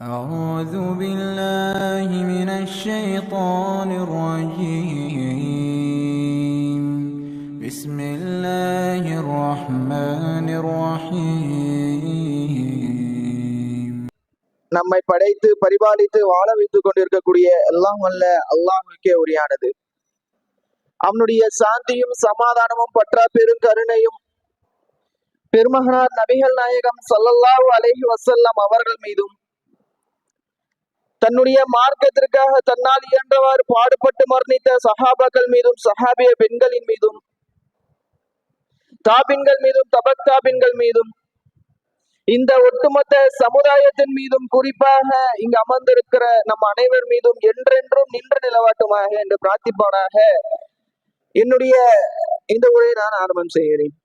أعوذ بالله من الشيطان الرجيم بسم الله الرحمن الرحيم நம்மை படைத்து பரிபாலித்து வாழ வைத்துக் கொண்டிருக்கக்கூடிய எல்லாம் வல்ல அல்லாஹ்வுக்கே உரியானது அவனுடைய சாந்தியும் சமாதானமும் பற்றா பெருங்கருணையும் பெருமகனார் நபிகள் நாயகம் ஸல்லல்லாஹு அலைஹி வஸல்லம் அவர்கள் மீதும் தன்னுடைய மார்க்கத்திற்காக தன்னால் இயன்றவாறு பாடுபட்டு மரணித்த சஹாபாக்கள் மீதும் சஹாபிய பெண்களின் மீதும் தாபின்கள் மீதும் தபக் தாபின்கள் மீதும் இந்த ஒட்டுமொத்த சமுதாயத்தின் மீதும் குறிப்பாக இங்கு அமர்ந்திருக்கிற நம் அனைவர் மீதும் என்றென்றும் நின்று நிலவாட்டுமாக என்று பிரார்த்திப்பானாக. என்னுடைய இந்த உரையை நான் ஆரம்பம் செய்கிறேன்.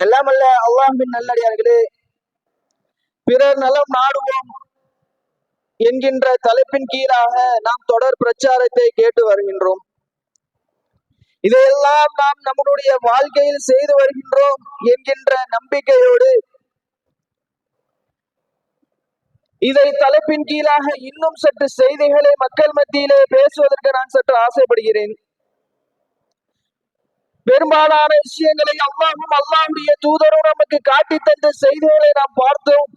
எல்லாமல்ல அல்லாஹின் நல்லடியார்களே பிறர் நலம் நாடுவோம். என்கின்ற தலைப்பின் கீழாக நாம் தொடர் பிரச்சாரத்தை கேட்டு வருகின்றோம். இதையெல்லாம் நாம் நம்முடைய வாழ்க்கையில் செய்து வருகின்றோம் என்கின்ற நம்பிக்கையோடு. இதை தலைப்பின் கீழாக இன்னும் சற்று செய்திகளை மக்கள் மத்தியிலே பேசுவதற்கு நான் சற்று ஆசைப்படுகிறேன். பெரும்பாலான விஷயங்களை அல்லாஹும் அல்லாஹுடைய தூதரும் நமக்கு காட்டி தந்த செய்திகளை நாம் பார்த்தோம்.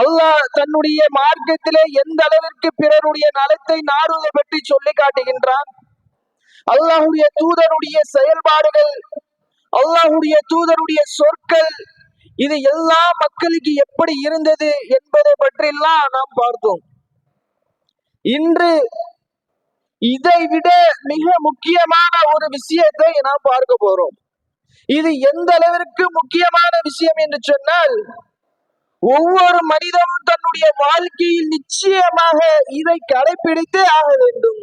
அல்லாஹ் தன்னுடைய மார்க்கத்திலே எந்த அளவிற்கு பிறருடைய நலத்தை நாடுவதை பற்றி சொல்லி காட்டுகின்றான்? அல்லாஹுடைய தூதருடைய செயல்பாடுகள் அல்லாஹுடைய தூதருடைய சொற்கள் இது எல்லா மக்களுக்கு எப்படி இருந்தது என்பதை பற்றியெல்லாம் நாம் பார்த்தோம். இன்று இதை விட மிக முக்கியமான ஒரு விஷயத்தை நாம் பார்க்க போறோம். இது எந்த அளவிற்கு முக்கியமான விஷயம் என்று சொன்னால் ஒவ்வொரு மனிதனும் தன்னுடைய வாழ்க்கையில் நிச்சயமாக இதை கடைபிடித்தே ஆக வேண்டும்.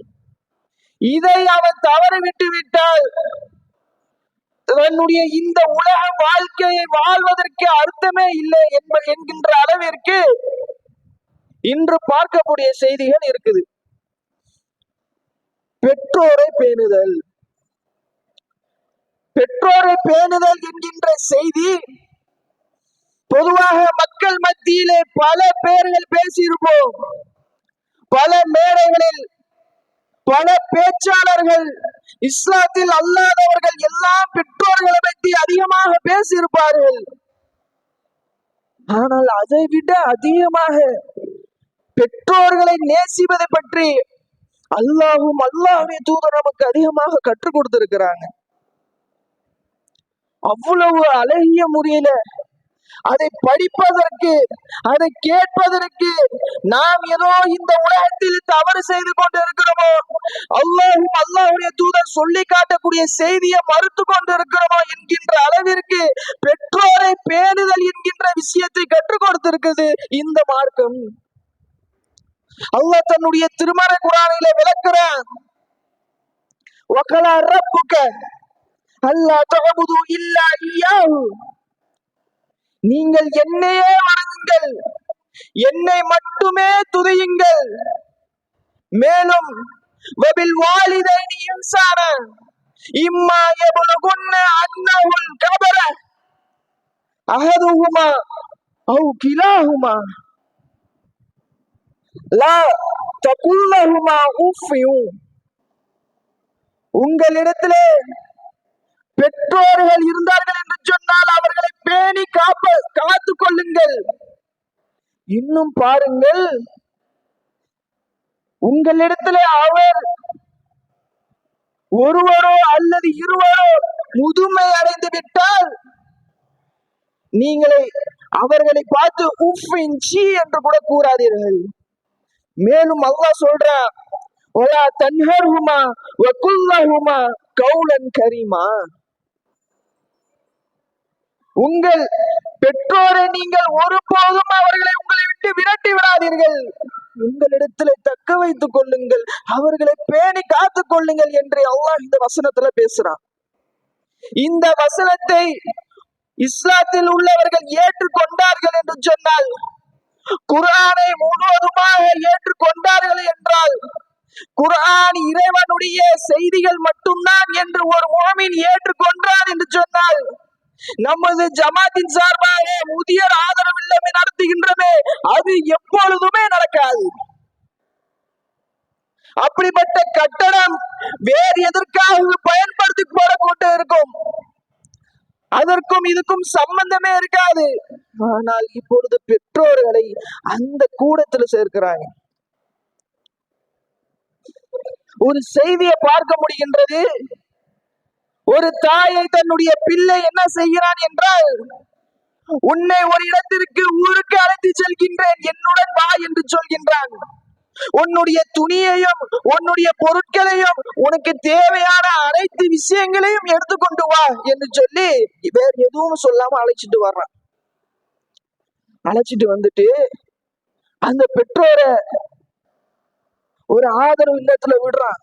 இதை அவன் தவறு விட்டு விட்டால் தன்னுடைய இந்த உலக வாழ்க்கையை வாழ்வதற்கு அர்த்தமே இல்லை என்ப என்கின்ற அளவிற்கு இன்று பார்க்கக்கூடிய செய்திகள் இருக்குது. பெற்றோரை பேணுதல். பெற்றோரை பேணுதல் என்கின்ற செய்தி பொதுவாக மக்கள் மத்தியிலே பல பேர்கள் பேசியிருப்போம். பல மேடைகளில் பல பேச்சாளர்கள் இஸ்லாத்தில் அல்லாதவர்கள் எல்லாம் பெற்றோர்களை பற்றி அதிகமாக பேசியிருப்பார்கள். ஆனால் அதை விட அதிகமாக பெற்றோர்களை நேசிப்பதை பற்றி அல்லாஹும் அல்லாஹுடைய தூதர் நமக்கு அதிகமாக கற்றுக் கொடுத்திருக்கிறாங்க. அவ்வளவு அழகிய முறையில அதை படிப்பதற்கு அதை கேட்பதற்கு நாம் ஏதோ இந்த உலகத்தில் தவறு செய்து கொண்டிருக்கிறோமோ? அல்லாஹும் அல்லாஹுடைய தூதர் சொல்லி காட்டக்கூடிய செய்தியை மறுத்து கொண்டிருக்கிறோமோ என்கின்ற அளவிற்கு பெற்றோரை பேணுதல் என்கின்ற விஷயத்தை கற்றுக் கொடுத்திருக்கிறது இந்த மார்க்கம். அல்லாஹ் தன்னுடைய திருமண குரானில விளக்குறான். வகலா ரப்புக அல்லா தஅபுது இல்லா இய்யாஹு நீங்கள் என்னையே வணங்குங்கள் என்னை மட்டுமே துதியுங்கள். மேலும் வபில் வாலிதைனி இன்சான இம்மா யபலுகுன்ன அன்னஹுல் கபர அஹதுஹுமா அவு கிலாஹுமா. லா தகுல்லஹுமா உஃபியும் உங்களிடத்திலே பெற்றோர்கள் இருந்தார்கள் என்று சொன்னால் அவர்களை பேணி காப்ப காத்து கொள்ளுங்கள் இன்னும் பாருங்கள். உங்களிடத்துல அவர் ஒருவரோ அல்லது இருவரோ முதுமை அடைந்து விட்டால் நீங்களை அவர்களை பார்த்து உஃப் சீ என்று கூட கூறாதீர்கள். மேலும் அல்லாஹ் சொல்றான் ஒலா தன்ஹர்ஹுமா வகுல்லஹுமா கௌலன் கரீமா. உங்கள் பெற்றோரை நீங்கள் ஒருபோதும் அவர்களை உங்களை விட்டு விரட்டி விடாதீர்கள். உங்களிடத்தில் தக்க வைத்துக் கொள்ளுங்கள். அவர்களை பேணி காத்துக் கொள்ளுங்கள் என்று அல்லாஹ் இந்த வசனத்துல பேசுறான். இந்த வசனத்தை இஸ்லாத்தில் உள்ளவர்கள் ஏற்றுக்கொண்டார்கள் என்று சொன்னால் குர்ஆனை முழுவதுமாக ஏற்றுக்கொண்டார்கள் என்றால் குர்ஆன் இறைவனுடைய செய்திகள் மட்டும்தான் என்று ஒரு முகமின் ஏற்றுக்கொண்டார் என்று சொன்னால் நமது ஜமாத்தின் சார்பாக முதியோர் ஆதரவு இல்லமை நடத்துகின்றமே அது எப்பொழுதுமே நடக்காது. அப்படிப்பட்ட கட்டடம் வேறு எதற்காக பயன்படுத்தி போடப்பட்டு இருக்கும். அதற்கும் இதுக்கும் சம்பந்தமே இருக்காது. ஆனால் இப்பொழுது பெற்றோர்களை அந்த கூடத்துல சேர்க்கிறாங்க. ஒரு செய்தியை பார்க்க முடிகின்றது. ஒரு தாயை தன்னுடைய பிள்ளை என்ன செய்கிறான் என்றால் உன்னை ஒரு இடத்திற்கு ஊருக்கு அழைத்து செல்கின்றேன். என்னுடன் வா என்று சொல்கின்றான். உன்னுடைய துணியையும் உன்னுடைய பொருட்களையும் உனக்கு தேவையான அனைத்து விஷயங்களையும் எடுத்துக்கொண்டு வா என்று சொல்லி வேற எதுவும் சொல்லாம அழைச்சிட்டு வர்றான். அழைச்சிட்டு வந்துட்டு அந்த பெற்றோரை ஒரு ஆதரவு இல்லத்துல விடுறான்.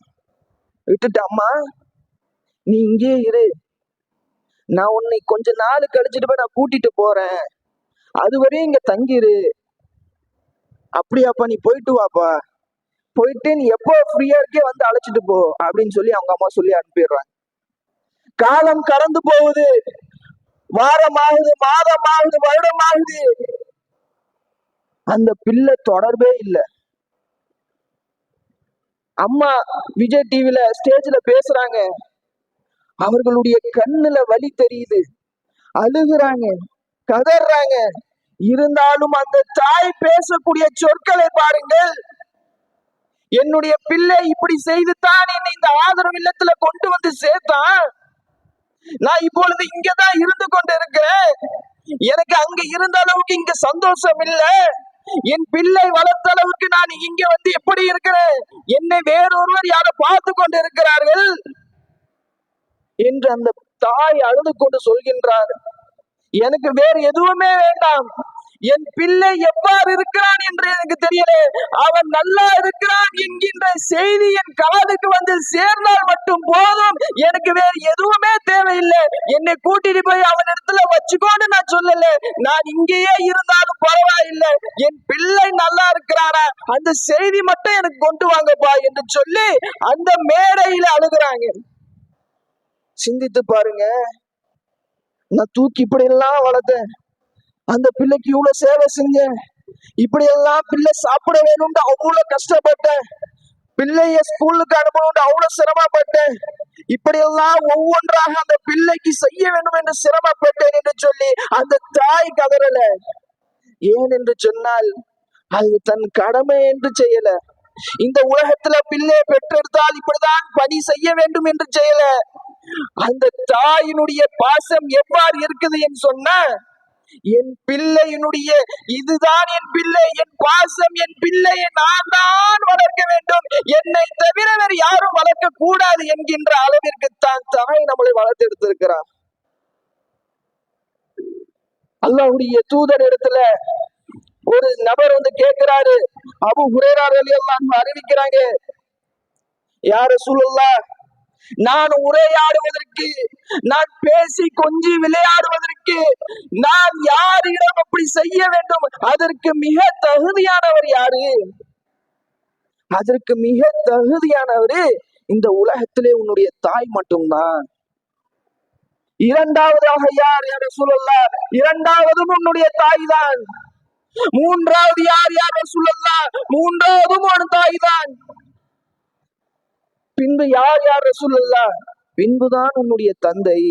விட்டுட்டு அம்மா நீ இங்கே இரு. நான் உன்னை கொஞ்ச நாள் கழிச்சிட்டு போய் நான் கூட்டிட்டு போறேன். அது வரையும் இங்க தங்கிரு. அப்படியாப்பா நீ போயிட்டு வாப்பா. போயிட்டு நீ எப்போ ஃப்ரீயா இருக்கே வந்து அழைச்சிட்டு போ அப்படின்னு சொல்லி அவங்க அம்மா சொல்லி அனுப்பிடுறாங்க. காலம் கடந்து போகுது. வாரம் ஆகுது மாதம் ஆகுது வருடம் ஆகுது அந்த பிள்ளை தொடர்பே இல்லை. அம்மா விஜய் டிவில ஸ்டேஜ்ல பேசுறாங்க. அவர்களுடைய கண்ணுல வலி தெரியுது. அழுகுறாங்க கதறாங்க. இருந்தாலும் அந்த தாய் பேசக்கூடிய சொற்களை பாருங்கள். என்னுடைய பிள்ளை இப்படி செய்து தான் என்னை இந்த ஆதரவு இல்லத்துல கொண்டு வந்து சேர்த்தான். நான் இப்பொழுது இங்கதான் இருந்து கொண்டு இருக்கிறேன் எனக்கு அங்க இருந்த அளவுக்கு இங்க சந்தோஷம் இல்ல. என் பிள்ளை வளர்த்த அளவுக்கு நான் இங்க வந்து எப்படி இருக்கிறேன். என்னை வேறொருவர் யாரை பார்த்து கொண்டு இருக்கிறார்கள் என்று அந்த தாய் அழுது கொண்டு சொல்கின்றார் எனக்கு வேறு எதுவுமே வேண்டாம். என் பிள்ளை எவ்வாறு இருக்கிறான் என்று எனக்கு தெரியல. அவன் நல்லா இருக்கிறான் என்கின்ற செய்தி என் காதுக்கு வந்து சேர்ந்தால் மட்டும் போதும். எனக்கு வேறு எதுவுமே தேவையில்லை. என்னை கூட்டிட்டு போய் அவன் இடத்துல வச்சுக்கோன்னு நான் சொல்லல. நான் இங்கேயே இருந்தாலும் பரவாயில்லை. என் பிள்ளை நல்லா இருக்கிறானா? அந்த செய்தி மட்டும் எனக்கு கொண்டு வாங்கப்பா என்று சொல்லி அந்த மேடையில அழுகுறாங்க. சிந்தித்து பாருங்க. நான் தூக்கி இப்படி எல்லாம் வளர்த்தேன். அந்த பிள்ளைக்கு இவ்வளவு சேவை செஞ்சேன். இப்படி எல்லாம் பிள்ளை சாப்பிட வேணும்னு அவ்வளவு கஷ்டப்பட்டேன். பிள்ளைய ஸ்கூலுக்கு அனுப்பணும்னு அவ்வளவு சிரமப்பட்டேன். இப்படி எல்லாம் ஒவ்வொன்றாக அந்த பிள்ளைக்கு செய்ய வேண்டும் என்று சிரமப்பட்டேன் என்று சொல்லி அந்த தாய் கதறல. ஏன் என்று சொன்னால் அது தன் கடமை என்று செய்யல. இந்த உலகத்துல பிள்ளை பெற்றெடுத்தால் இப்படிதான் பணி செய்ய வேண்டும் என்று செய்யல அந்த தாயினுடைய பாசம் எவ்வாறு இருக்குது என்று சொன்ன? என் பிள்ளையினுடைய இதுதான் என் பிள்ளை என் பாசம் என் பிள்ளையை நான் தான் வளர்க்க வேண்டும். என்னை தவிர வேறு யாரும் வளர்க்க கூடாது என்கின்ற அளவிற்கு தான் தாய் நம்மளை வளர்த்தெடுத்திருக்கிறார் அல்லாவுடைய தூதர் இடத்துல ஒரு நபர் வந்து கேட்கிறாரு அபு ஹுரேரார் எல்லாம் அறிவிக்கிறாங்க. யார சூழல்லா நான் உரையாடுவதற்கு நான் பேசி கொஞ்சி விளையாடுவதற்கு நான் யாரிடம் அப்படி செய்ய வேண்டும்? அதற்கு மிக தகுதியானவர் யாரு? அதற்கு மிக தகுதியானவரு இந்த உலகத்திலே உன்னுடைய தாய் மட்டும்தான். இரண்டாவதாக யார்? யார சூழல்லா இரண்டாவதும் உன்னுடைய தாய் தான். மூன்றாவது யார் யார சூழல்லா மூன்றாவது ஒரு தாய்தான். பின்பு யார் யார் ரசூலுல்லா பின்புதான் உன்னுடைய தந்தை.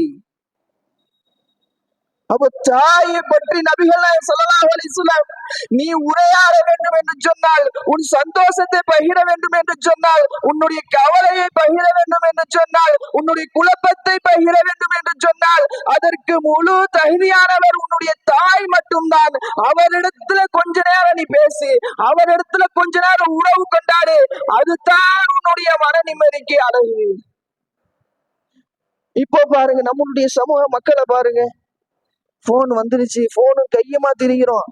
அப்ப தாயை பற்றி நபிகள் சொல்லலாம் அலிசுலாம் நீ உரையாட வேண்டும் என்று சொன்னால் உன் சந்தோஷத்தை பகிர வேண்டும் என்று சொன்னால் உன்னுடைய கவலையை பகிர வேண்டும் என்று சொன்னால் உன்னுடைய குழப்பத்தை பகிர வேண்டும் என்று சொன்னால் அதற்கு முழு தகுதியானவர் உன்னுடைய தாய் மட்டும்தான். அவரிடத்துல கொஞ்ச நேரம் நீ பேசி அவரிடத்துல கொஞ்ச நேரம் உறவு கொண்டாடு. அதுதான் உன்னுடைய மன நிம்மதிக்கு அழகு. இப்போ பாருங்க நம்மளுடைய சமூக மக்களை பாருங்க. போன் வந்துருச்சு. போனும் கையமா திரிகிறோம்.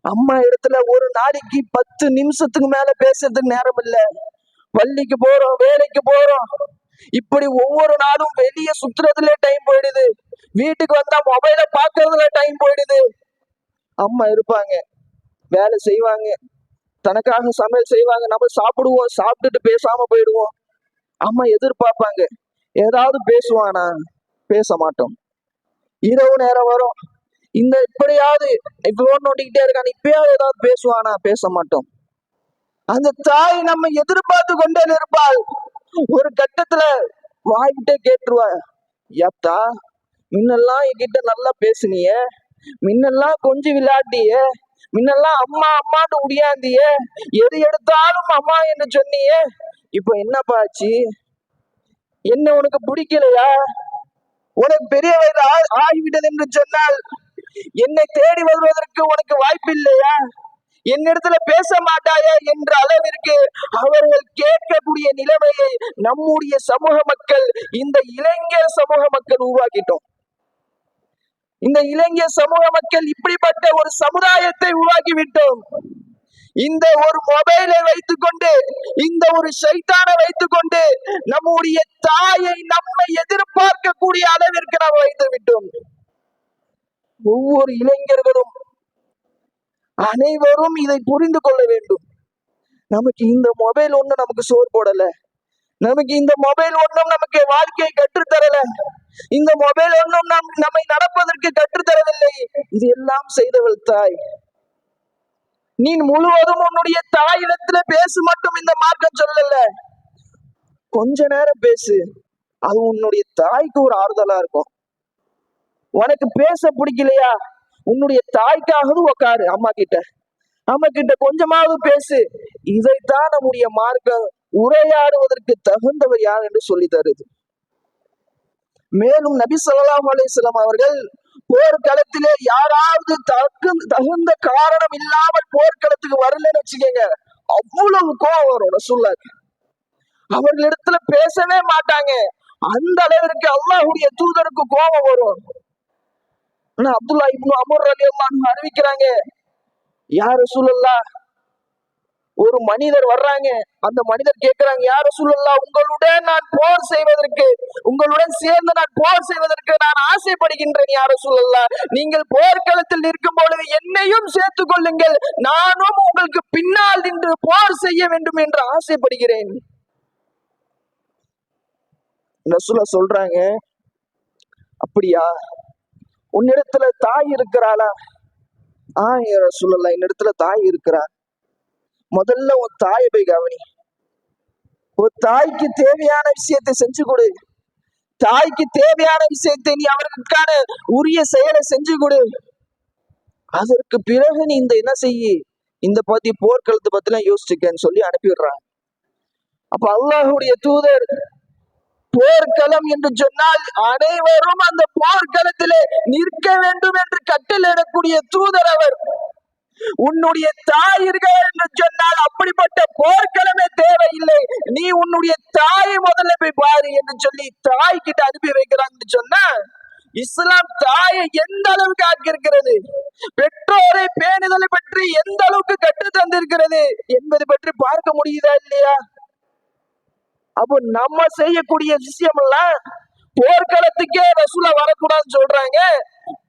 அம்மா இடத்துல ஒரு நாளைக்கு பத்து நிமிஷத்துக்கு மேல பேசுறதுக்கு நேரம் இல்லை. பள்ளிக்கு போறோம் வேலைக்கு போறோம். இப்படி ஒவ்வொரு நாளும் வெளியே சுத்துறதுல டைம் போயிடுது. வீட்டுக்கு வந்தா மொபைல பாக்குறதுல டைம் போயிடுது. அம்மா இருப்பாங்க. வேலை செய்வாங்க. தனக்காக சமையல் செய்வாங்க. நம்ம சாப்பிடுவோம் சாப்பிட்டுட்டு பேசாம போயிடுவோம். அம்மா எதிர்பார்ப்பாங்க. ஏதாவது பேசுவானா? பேச மாட்டோம். இரவு நேரம் வரும். இந்த இப்படியாவது போன் நோண்டிக்கிட்டே இருக்கான். இப்பயாவது ஏதாவது பேசுவானா? பேச மாட்டோம். அந்த தாய் நம்ம எதிர்பார்த்து கொண்டே நிற்பாள். ஒரு கட்டத்துல வாய்கிட்டே கேட்டுருவா. ஏத்தா முன்னெல்லாம் என்கிட்ட நல்லா பேசுனிய. முன்னெல்லாம் கொஞ்சம் விளையாட்டியே முன்னெல்லாம் அம்மா அம்மான்னு உடியாந்தியே. எது எடுத்தாலும் அம்மா என்று சொன்னியே. இப்ப என்னப்பா ஆச்சு? என்ன உனக்கு பிடிக்கலையா? உனக்கு பெரிய வயது ஆகிவிட்டது என்று சொன்னால் என்னை தேடி வருவதற்கு உனக்கு வாய்ப்பு இல்லையா என்னிடத்துல பேச மாட்டாயா என்ற அளவிற்கு அவர்கள் கேட்கக்கூடிய நிலைமையை நம்முடைய சமூக மக்கள் இந்த இளைஞர் சமூக மக்கள் உருவாக்கிட்டோம். இந்த இளைஞர் சமூக மக்கள் இப்படிப்பட்ட ஒரு சமுதாயத்தை உருவாக்கி விட்டோம் இந்த ஒரு மொபைலை வைத்துக்கொண்டு இந்த ஒரு சைத்தானை வைத்துக்கொண்டு நம்முடைய தாயை நம்மை எதிர்பார்க்கக்கூடிய அளவிற்கு நாம் வைத்து விட்டோம். ஒவ்வொரு இளைஞர்களும் அனைவரும் இதை புரிந்து கொள்ள வேண்டும். நமக்கு இந்த மொபைல் ஒண்ணும் நமக்கு சோர் போடல. நமக்கு இந்த மொபைல் ஒன்றும் நமக்கு வாழ்க்கையை கற்றுத்தரல. இந்த மொபைல் ஒன்றும் நம் நம்மை நடப்பதற்கு கற்றுத்தரவில்லை. இது எல்லாம் செய்தவள் தாய். நீ முழுவதும் உன்னுடைய தாயிடத்துல பேசு மட்டும் இந்த மார்க்கம் சொல்லல. கொஞ்ச நேரம் பேசு. அது உன்னுடைய தாய்க்கு ஒரு ஆறுதலா இருக்கும். உனக்கு பேச பிடிக்கலையா? உன்னுடைய தாய்க்காவது உக்காரு அம்மா கிட்ட. அம்மா கிட்ட கொஞ்சமாவது பேசு. இதைத்தான் நம்முடைய மார்க்கம் உரையாடுவதற்கு தகுந்தவர் யார் என்று சொல்லி தருது. மேலும் நபி ஸல்லல்லாஹு அலிஸ்லாம் அவர்கள் போர்க்களத்திலே யாராவது தகு தகுந்த காரணம் இல்லாமல் போர்க்களத்துக்கு வரலன்னு வச்சுக்கோங்க அவ்வளவு கோபம் வரும் ரசூல்லாக்கு அவர்களிடத்துல பேசவே மாட்டாங்க. அந்த அளவிற்கு அல்லாஹுடைய தூதருக்கு கோபம் வரும். ஆனா அப்துல்லா இப்னு அமர் அலி அல்லான்னு அறிவிக்கிறாங்க யார் சூழல்லா ஒரு மனிதர் வர்றாங்க. அந்த மனிதர் கேட்கிறாங்க யார் சூழல்லா உங்களுடன் நான் போர் செய்வதற்கு உங்களுடன் சேர்ந்து நான் போர் செய்வதற்கு நான் ஆசைப்படுகின்றேன் யார் ரசூலுல்லா நீங்கள் போர்க்களத்தில் நிற்கும் பொழுது என்னையும் சேர்த்துக் கொள்ளுங்கள் நானும் உங்களுக்கு பின்னால் நின்று போர் செய்ய வேண்டும் என்று ஆசைப்படுகிறேன். ரசூலா சொல்றாங்க அப்படியா? உன்னிடத்துல தாய் இருக்கிறாளா? ஆ ரசூலல்லா என்னிடத்துல தாய் இருக்கிறா. முதல்ல உன் தாயை போய் கவனி. ஒரு தாய்க்கு தேவையான விஷயத்தை செஞ்சு கொடு. தாய்க்கு தேவையான விஷயத்தை நீ அவர்களுக்கான உரிய செயலை செஞ்சு கொடு. அதற்கு பிறகு நீ இந்த என்ன செய்ய? இந்த பத்தி போர்க்களத்தை பத்தி எல்லாம் யோசிச்சுக்கன்னு சொல்லி அனுப்பிடுறாங்க அப்ப அல்லாஹுடைய தூதர் போர்க்களம் என்று சொன்னால் அனைவரும் அந்த போர்க்களத்திலே நிற்க வேண்டும் என்று கட்டளையிடக்கூடிய தூதர் அவர். உன்னுடைய தாய் இருக்கிறார் என்று சொன்னால் அப்படிப்பட்ட போர்க்களமே தேவையில்லை. நீ உன்னுடைய தாயை முதல்ல போய் பாரு என்று சொல்லி தாய் கிட்ட அனுப்பி வைக்கிறாங்கன்னு சொன்னா இஸ்லாம் தாயை எந்த அளவுக்கு ஆக்கியிருக்கிறது? பெற்றோரை பேணுதலை பற்றி எந்த அளவுக்கு கற்று தந்திருக்கிறது என்பது பற்றி பார்க்க முடியுதா இல்லையா? அப்போ நம்ம செய்யக்கூடிய விஷயம் எல்லாம் போர்க்களத்துக்கே ரசூல வரக்கூடாதுன்னு சொல்றாங்க.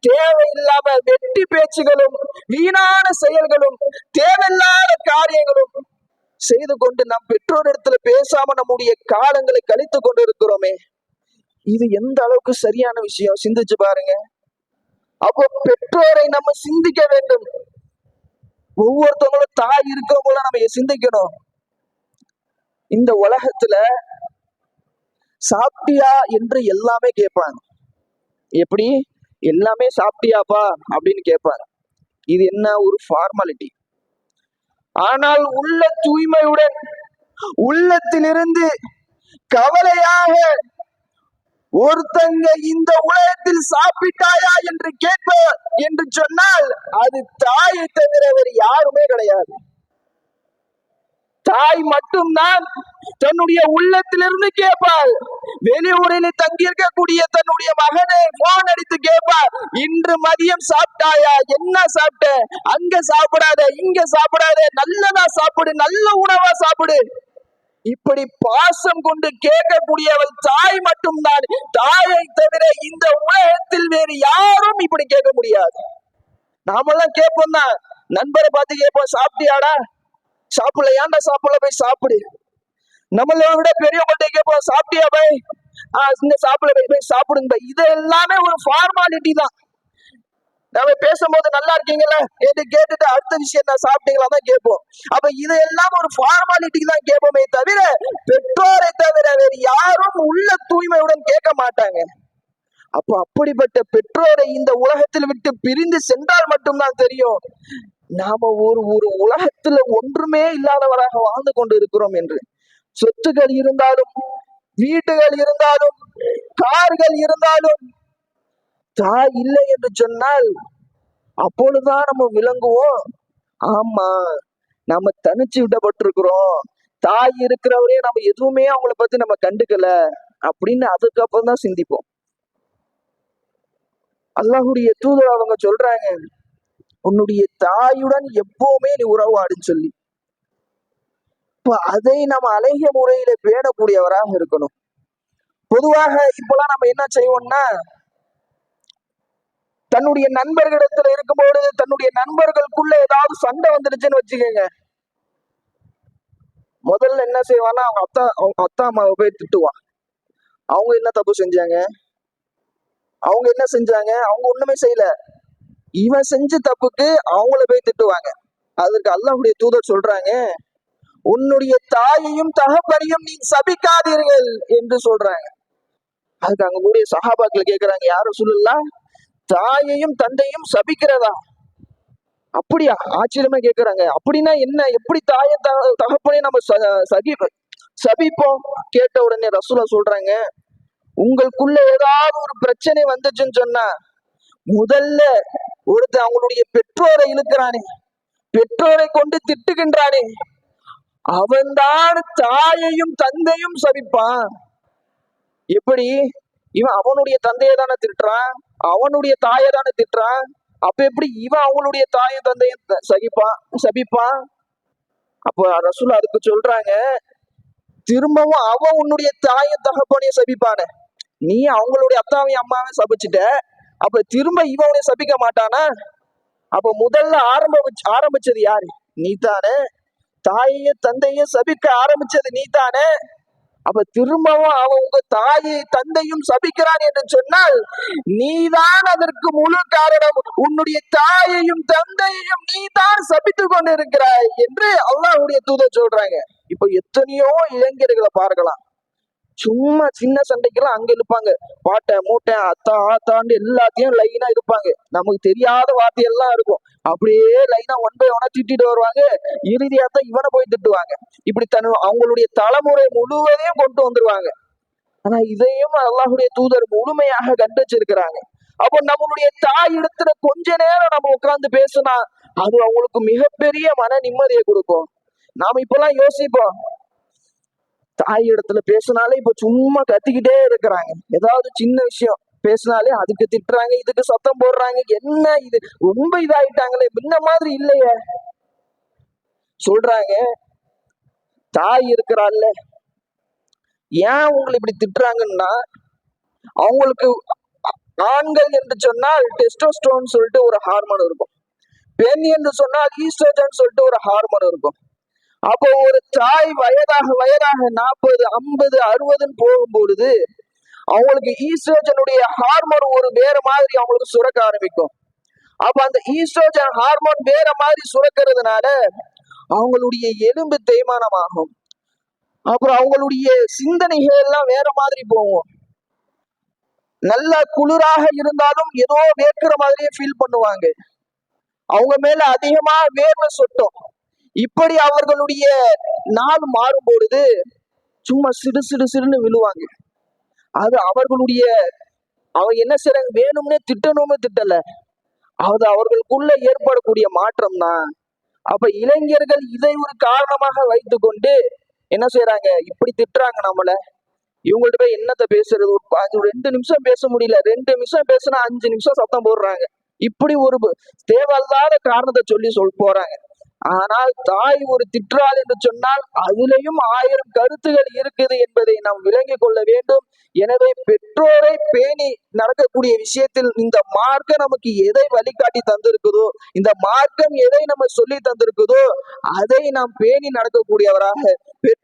தேவையில்லாம வெட்டி பேச்சுகளும் வீணான செயல்களும் தேவையில்லாத காரியங்களும் செய்து கொண்டு நம் பெற்றோரிடத்துல பேசாம நம்முடைய காலங்களை கழித்து கொண்டு இருக்கிறோமே இது எந்த அளவுக்கு சரியான விஷயம்? சிந்திச்சு பாருங்க. அப்போ பெற்றோரை நம்ம சிந்திக்க வேண்டும். ஒவ்வொருத்தவங்களும் தாய் இருக்கிறவங்கள நம்ம சிந்திக்கணும். இந்த உலகத்துல சாப்பிட்டியா என்று எல்லாமே கேட்பாங்க. எப்படி? எல்லாமே சாப்பிட்டியாப்பா அப்படின்னு கேட்பாங்க. இது என்ன ஒரு ஃபார்மாலிட்டி ஆனால் உள்ள தூய்மையுடன் உள்ளத்திலிருந்து கவலையாக ஒருத்தங்க இந்த உலகத்தில் சாப்பிட்டாயா என்று கேட்ப என்று சொன்னால் அது தாயை தவிர வேறு யாருமே கிடையாது. தாய் மட்டும்தான் தன்னுடைய உள்ளத்திலிருந்து கேட்பாள். வெளியூரில் தங்கியிருக்கக்கூடிய தன்னுடைய மகனை போன் அடித்து கேட்பார் இன்று மதியம் சாப்பிட்டாயா? என்ன சாப்பிட்ட? அங்க சாப்பிடாத இங்க சாப்பிடாத நல்லதா சாப்பிடு நல்ல உணவா சாப்பிடு. இப்படி பாசம் கொண்டு கேட்கக்கூடியவள் தாய் மட்டும்தான். தாயை தவிர இந்த உலகத்தில் வேறு யாரும் இப்படி கேட்க முடியாது. நாமெல்லாம் கேட்போம் தான் நண்பரை பார்த்து கேட்போம் சாப்பிட்டியாடா? சாப்பிடல ஏன்டா சாப்பிடல போய் சாப்பிடு. நம்மளை விட பெரியவங்கள்ட்ட கேட்போம் சாப்பிட்டியா பை ஆஹ் இந்த சாப்பிடல போய் போய் சாப்பிடுங்க பை இது எல்லாமே ஒரு ஃபார்மாலிட்டி தான். நம்ம பேசும்போது நல்லா இருக்கீங்களா? என்று கேட்டுட்டு அடுத்த விஷயம் நான் சாப்பிட்டீங்களா தான் கேட்போம். அப்ப இது எல்லாம் ஒரு ஃபார்மாலிட்டிக்கு தான் கேட்போமே தவிர பெற்றோரை தவிர வேறு யாரும் உள்ள தூய்மையுடன் கேட்க மாட்டாங்க. அப்போ அப்படிப்பட்ட பெற்றோரை இந்த உலகத்தில் விட்டு பிரிந்து சென்றால் மட்டும்தான் தெரியும். நாம ஒரு ஒரு உலகத்துல ஒன்றுமே இல்லாதவராக வாழ்ந்து கொண்டு இருக்கிறோம் என்று. சொத்துக்கள் இருந்தாலும் வீடுகள் இருந்தாலும் கார்கள் இருந்தாலும் தாய் இல்லை என்று சொன்னால் அப்பொழுதுதான் நம்ம விளங்குவோம். ஆமா நம்ம தனிச்சு விடப்பட்டிருக்கிறோம். தாய் இருக்கிறவரையும் நம்ம எதுவுமே அவங்கள பத்தி நம்ம கண்டுக்கல அப்படின்னு அதுக்கப்புறம் தான் சிந்திப்போம். அல்லாஹுடைய தூதர் அவங்க சொல்றாங்க உன்னுடைய தாயுடன் எப்பவுமே நீ உறவாடுன்னு சொல்லி. இப்ப அதை நம்ம அழகிய முறையில பேணக்கூடியவராக இருக்கணும். பொதுவாக இப்பெல்லாம் நம்ம என்ன செய்வோம்னா தன்னுடைய நண்பர்களிடத்துல இருக்கும்போது தன்னுடைய நண்பர்களுக்குள்ள ஏதாவது சண்டை வந்துடுச்சுன்னு வச்சுக்கோங்க. முதல்ல என்ன செய்வான்னா அவங்க அத்தா அவங்க அத்தா அம்மாவை போய் திட்டுவான். அவங்க என்ன தப்பு செஞ்சாங்க? அவங்க என்ன செஞ்சாங்க? அவங்க ஒண்ணுமே செய்யல. இவன் செஞ்ச தப்புக்கு அவங்கள போய் திட்டுவாங்க. அதற்கு அல்லாஹுடைய தூதர் சொல்றாங்க உன்னுடைய தாயையும் தகப்பனையும் நீ சபிக்காதீர்கள் என்று சொல்றாங்க. அதுக்கு அங்க கூடிய சகாபாக்கள் கேக்குறாங்க யாரும் சொல்லலாம் தாயையும் தந்தையும் சபிக்கிறதா? அப்படியா? ஆச்சரியமா கேக்குறாங்க. அப்படின்னா என்ன? எப்படி தாயை த- தகப்பனே நம்ம சகி சபிப்போம்? கேட்ட உடனே ரசூலா சொல்றாங்க உங்களுக்குள்ள ஏதாவது ஒரு பிரச்சனை வந்துச்சுன்னு சொன்னா முதல்ல ஒருத்தன் அவங்களுடைய பெற்றோரை இழுக்கிறானே. பெற்றோரை கொண்டு திட்டுகின்றானே. அவன்தான் தாயையும் தந்தையும் சபிப்பான். எப்படி? இவன் அவனுடைய தந்தையை தானே திட்டுறான்? அவனுடைய தாயை தானே திட்டுறான்? அப்ப எப்படி இவன் அவங்களுடைய தாயும் தந்தையும் த- சகிப்பான் சபிப்பான்? அப்ப ரசூல் அதுக்கு சொல்றாங்க திரும்பவும் அவன் உன்னுடைய தாயும் தகப்பனையும் சபிப்பானே. நீ அவங்களுடைய அத்தாவையும் அம்மாவையும் சபிச்சுட்ட அப்ப திரும்ப இவன் சபிக்க மாட்டானா? அப்ப முதல்ல ஆரம்ப ஆரம்பிச்சது யாரு? நீ தானே தாயையும் தந்தையும் சபிக்க ஆரம்பிச்சது நீ தானே அப்ப திரும்பவும் அவன் உங்க தாயை தந்தையும் சபிக்கிறான் என்று சொன்னால் நீதான் அதற்கு முழு காரணம். உன்னுடைய தாயையும் தந்தையையும் நீதான் சபித்து கொண்டு இருக்கிறாய் என்று அல்லாஹுடைய தூதர் சொல்றாங்க. இப்ப எத்தனையோ இளைஞர்களை பார்க்கலாம். சும்மா சின்ன சண்டைக்கெல்லாம் அங்க இருப்பாங்க பாட்டை மூட்டை அத்தா ஆத்தாண்டு எல்லாத்தையும் லைனா இருப்பாங்க நமக்கு தெரியாத வார்த்தையெல்லாம் இருக்கும். அப்படியே லைனா ஒன் பை ஒன்னா திட்டிட்டு வருவாங்க. இறுதியா தான் இவனை போய் திட்டுவாங்க. இப்படி தன் அவங்களுடைய தலைமுறை முழுவதையும் கொண்டு வந்துருவாங்க. ஆனா இதையும் அல்லாஹுடைய தூதர் முழுமையாக கண்டிச்சிருக்கிறாங்க. அப்போ நம்மளுடைய தாய் இடத்துல கொஞ்ச நேரம் நம்ம உட்கார்ந்து பேசினா அது அவங்களுக்கு மிகப்பெரிய மன நிம்மதியை கொடுக்கும். நாம இப்பெல்லாம் யோசிப்போம் தாய் இடத்துல பேசினாலே இப்ப சும்மா கத்திக்கிட்டே இருக்கிறாங்க. ஏதாவது சின்ன விஷயம் பேசினாலே அதுக்கு திட்டுறாங்க இதுக்கு சத்தம் போடுறாங்க என்ன இது? ரொம்ப இதாயிட்டாங்களே முன்ன மாதிரி இல்லையே. சொல்றாங்க தாய் இருக்கிறாள்ல. ஏன் உங்களை இப்படி திட்டுறாங்கன்னா அவங்களுக்கு ஆண்கள் என்று சொன்னால் டெஸ்டோஸ்டோன் சொல்லிட்டு ஒரு ஹார்மோன் இருக்கும். பெண் என்று சொன்னால் ஈஸ்ட்ரோஜன் சொல்லிட்டு ஒரு ஹார்மோன் இருக்கும். அப்போ ஒரு தாய் வயதாக வயதாக நாற்பது ஐம்பது அறுபதுன்னு போகும்பொழுது அவங்களுக்கு ஈஸ்ட்ரோஜனுடைய ஹார்மோன் ஒரு வேற மாதிரி அவங்களுக்கு சுரக்க ஆரம்பிக்கும். அப்ப அந்த ஈஸ்ட்ரோஜன் ஹார்மோன் வேற மாதிரி சுரக்கிறதுனால அவங்களுடைய எலும்பு தேய்மானமாகும். அப்புறம் அவங்களுடைய சிந்தனைகள் எல்லாம் வேற மாதிரி போகும். நல்ல குளிராக இருந்தாலும் ஏதோ வேர்க்கிற மாதிரியே ஃபீல் பண்ணுவாங்க. அவங்க மேல அதிகமா வேர்வை சொட்டும். இப்படி அவர்களுடைய நாள் மாறும் பொழுது சும்மா சிடு சிடு சிடுன்னு விழுவாங்க. அது அவர்களுடைய அவங்க என்ன செய்றாங்க? வேணும்னே திட்டணும்னு திட்டல. அது அவர்களுக்குள்ள ஏற்படக்கூடிய மாற்றம் தான் அப்ப இளைஞர்கள் இதை ஒரு காரணமாக வைத்துக்கொண்டு என்ன செய்யறாங்க இப்படி திட்டுறாங்க நம்மள. இவங்கள்ட்ட போய் என்னத்த பேசுறது? ஒரு ரெண்டு நிமிஷம் பேச முடியல. ரெண்டு நிமிஷம் பேசினா அஞ்சு நிமிஷம் சத்தம் போடுறாங்க. இப்படி ஒரு தேவையில்லாத காரணத்தை சொல்லி சொல் போறாங்க. ஆனால் தாய் ஒரு திற்றாள் என்று சொன்னால் அதிலேயும் ஆயிரம் கருத்துகள் இருக்குது என்பதை நாம் விளங்கிக் கொள்ள வேண்டும். எனவே பெற்றோரை பேணி நடக்கக்கூடிய விஷயத்தில் இந்த மார்க்கம் நமக்கு எதை வழிகாட்டி தந்திருக்குதோ இந்த மார்க்கம் எதை நம்ம சொல்லி தந்திருக்குதோ அதை நாம் பேணி நடக்கக்கூடியவராக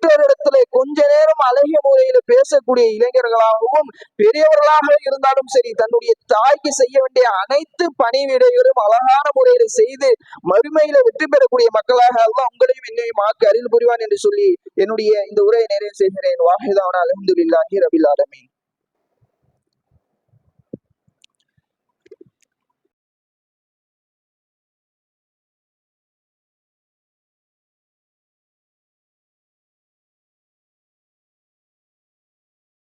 பெற்றோரிடத்துல கொஞ்ச நேரம் அழகிய முறையில பேசக்கூடிய இளைஞர்களாகவும் பெரியவர்களாக இருந்தாலும் சரி தன்னுடைய தாய்க்கு செய்ய வேண்டிய அனைத்து பணிவிடைகளும் அழகான முறையில செய்து மறுமையில வெற்றி பெறக்கூடிய மக்களாக அல்லாஹ் உங்களையும் என்னையும் ஆக்க அருள் புரிவான் என்று சொல்லி என்னுடைய இந்த உரையை நிறைவு செய்கிறேன். வாஹிதான அலமதுல்லாஹி ரபில் ஆலமீன்.